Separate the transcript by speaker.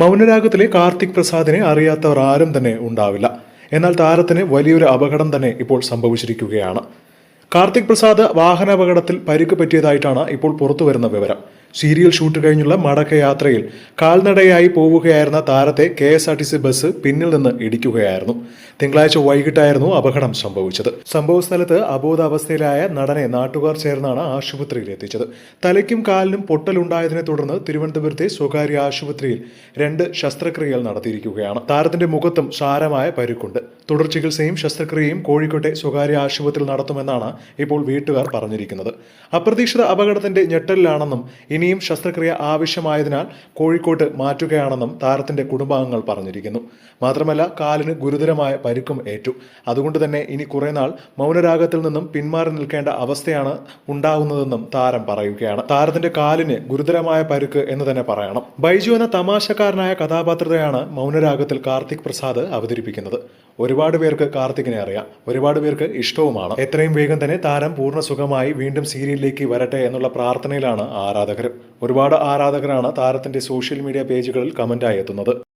Speaker 1: മൗനരാഗത്തിലെ കാർത്തിക് പ്രസാദിനെ അറിയാത്തവർ ആരും തന്നെ ഉണ്ടാവില്ല. എന്നാൽ താരത്തിന് വലിയൊരു അപകടം തന്നെ ഇപ്പോൾ സംഭവിച്ചിരിക്കുകയാണ്. കാർത്തിക് പ്രസാദ് വാഹനാപകടത്തിൽ പരിക്ക് പറ്റിയതായിട്ടാണ് ഇപ്പോൾ പുറത്തുവരുന്ന വിവരം. സീരിയൽ ഷൂട്ട് കഴിഞ്ഞുള്ള മടക്കയാത്രയിൽ കാൽനടയായി പോവുകയായിരുന്ന താരത്തെ K S R T C bus പിന്നിൽ നിന്ന് ഇടിക്കുകയായിരുന്നു. തിങ്കളാഴ്ച വൈകിട്ടായിരുന്നു അപകടം സംഭവിച്ചത്. സംഭവ സ്ഥലത്ത് അബോധാവസ്ഥയിലായ നടനെ നാട്ടുകാർ ചേർന്നാണ് ആശുപത്രിയിൽ എത്തിച്ചത്. തലയ്ക്കും കാലിനും പൊട്ടലുണ്ടായതിനെ തുടർന്ന് തിരുവനന്തപുരത്തെ സ്വകാര്യ ആശുപത്രിയിൽ രണ്ട് ശസ്ത്രക്രിയകൾ നടത്തിയിരിക്കുകയാണ്. താരത്തിന്റെ മുഖത്തും സാരമായ പരുക്കുണ്ട്. തുടർ ചികിത്സയും ശസ്ത്രക്രിയയും കോഴിക്കോട്ടെ സ്വകാര്യ ആശുപത്രിയിൽ നടത്തുമെന്നാണ് ഇപ്പോൾ വീട്ടുകാർ പറഞ്ഞിരിക്കുന്നത്. അപ്രതീക്ഷിത അപകടത്തിന്റെ ഞെട്ടലിലാണെന്നും ഇനിയും ശസ്ത്രക്രിയ ആവശ്യമായതിനാൽ കോഴിക്കോട്ട് മാറ്റുകയാണെന്നും താരത്തിന്റെ കുടുംബാംഗങ്ങൾ പറഞ്ഞിരിക്കുന്നു. മാത്രമല്ല കാലിന് ഗുരുതരമായ പരിക്കും ഏറ്റു. അതുകൊണ്ട് തന്നെ ഇനി കുറെ നാൾ മൗനരാഗത്തിൽ നിന്നും പിന്മാറി നിൽക്കേണ്ട അവസ്ഥയാണ് ഉണ്ടാകുന്നതെന്നും താരം പറയുകയാണ്. താരത്തിന്റെ കാലിന് ഗുരുതരമായ പരുക്ക് എന്ന് തന്നെ പറയണം. ബൈജു എന്ന തമാശക്കാരനായ കഥാപാത്രത്തെയാണ് മൗനരാഗത്തിൽ കാർത്തിക് പ്രസാദ് അവതരിപ്പിക്കുന്നത്. ഒരുപാട് പേർക്ക് കാർത്തികിനെ അറിയാം. ഒരുപാട് പേർക്ക് ഇഷ്ടവുമാണ്. എത്രയും വേഗം തന്നെ താരം പൂർണ സുഖമായി വീണ്ടും സീരിയലിലേക്ക് വരട്ടെ എന്നുള്ള പ്രാർത്ഥനയിലാണ് ആരാധകർ. ഒരുപാട് ആരാധകരാണ് താരത്തിന്റെ സോഷ്യൽ മീഡിയ പേജുകളിൽ കമന്റായി എത്തുന്നത്.